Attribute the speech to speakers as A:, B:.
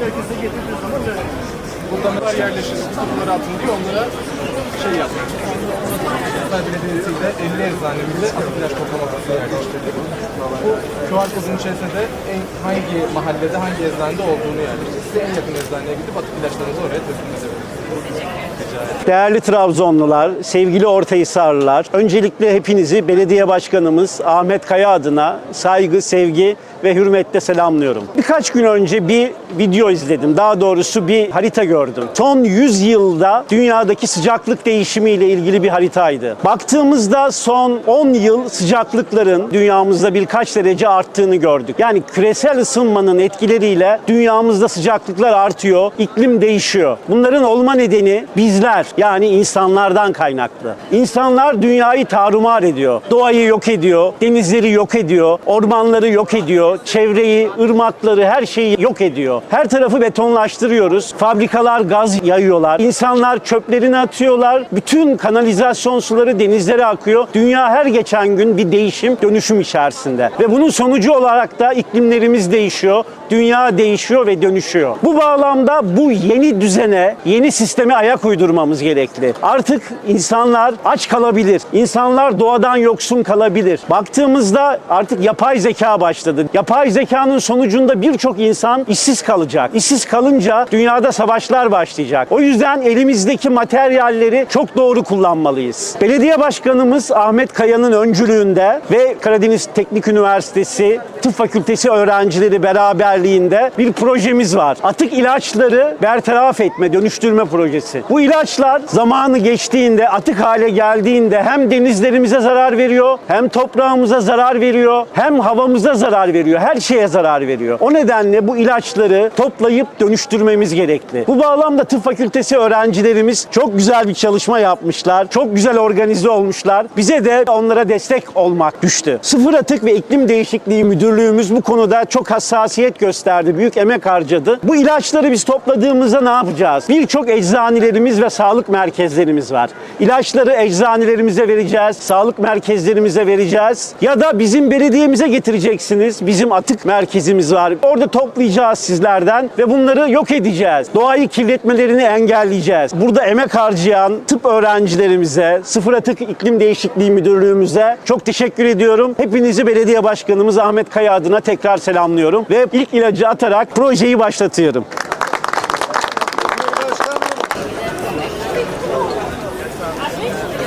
A: Herkese getirdiği zaman da buradan var yerleşir, kutuları atın diye onlara şey yapıyor. Hatta Belediyesi'yle 50 eczanemizde ilaç toplama kutusu yerleştirdik. Bu QR kodunun içerisinde en, hangi mahallede, hangi eczanede olduğunu yerleştirdik. Size en yakın eczaneye gidip atık ilaçlarınızı oraya teslim edebilirsiniz.
B: Değerli Trabzonlular, sevgili Ortahisarlılar, öncelikle hepinizi belediye başkanımız Ahmet Kaya adına saygı, sevgi ve hürmetle selamlıyorum. Birkaç gün önce bir video izledim. Daha doğrusu bir harita gördüm. Son 100 yılda dünyadaki sıcaklık değişimiyle ilgili bir haritaydı. Baktığımızda son 10 yıl sıcaklıkların dünyamızda birkaç derece arttığını gördük. Yani küresel ısınmanın etkileriyle dünyamızda sıcaklıklar artıyor, iklim değişiyor. Bunların olma bizler yani insanlardan kaynaklı. İnsanlar dünyayı tarumar ediyor. Doğayı yok ediyor, denizleri yok ediyor, ormanları yok ediyor, çevreyi, ırmakları, her şeyi yok ediyor. Her tarafı betonlaştırıyoruz. Fabrikalar gaz yayıyorlar. İnsanlar çöplerini atıyorlar. Bütün kanalizasyon suları denizlere akıyor. Dünya her geçen gün bir değişim, dönüşüm içerisinde. Ve bunun sonucu olarak da iklimlerimiz değişiyor. Dünya değişiyor ve dönüşüyor. Bu bağlamda bu yeni düzene, yeni sisteme ayak uydurmamız gerekli. Artık insanlar aç kalabilir. İnsanlar doğadan yoksun kalabilir. Baktığımızda artık yapay zeka başladı. Yapay zekanın sonucunda birçok insan işsiz kalacak. İşsiz kalınca dünyada savaşlar başlayacak. O yüzden elimizdeki materyalleri çok doğru kullanmalıyız. Belediye Başkanımız Ahmet Kaya'nın öncülüğünde ve Karadeniz Teknik Üniversitesi Tıp Fakültesi öğrencileri beraberliğinde bir projemiz var. Atık ilaçları bertaraf etme, dönüştürme projesi. Bu ilaçlar zamanı geçtiğinde, atık hale geldiğinde hem denizlerimize zarar veriyor, hem toprağımıza zarar veriyor, hem havamıza zarar veriyor, her şeye zarar veriyor. O nedenle bu ilaçları toplayıp dönüştürmemiz gerekli. Bu bağlamda tıp fakültesi öğrencilerimiz çok güzel bir çalışma yapmışlar. Çok güzel organize olmuşlar. Bize de onlara destek olmak düştü. Sıfır Atık ve İklim Değişikliği Müdürlüğümüz bu konuda çok hassasiyet gösterdi. Büyük emek harcadı. Bu ilaçları biz topladığımızda ne yapacağız? Birçok eczanelerimiz ve sağlık merkezlerimiz var. İlaçları eczanelerimize vereceğiz, sağlık merkezlerimize vereceğiz ya da bizim belediyemize getireceksiniz. Bizim atık merkezimiz var. Orada toplayacağız sizlerden ve bunları yok edeceğiz. Doğayı kirletmelerini engelleyeceğiz. Burada emek harcayan tıp öğrencilerimize, Sıfır Atık İklim Değişikliği Müdürlüğümüze çok teşekkür ediyorum. Hepinizi belediye başkanımız Ahmet Kaya adına tekrar selamlıyorum ve ilk ilacı atarak projeyi başlatıyorum. A gente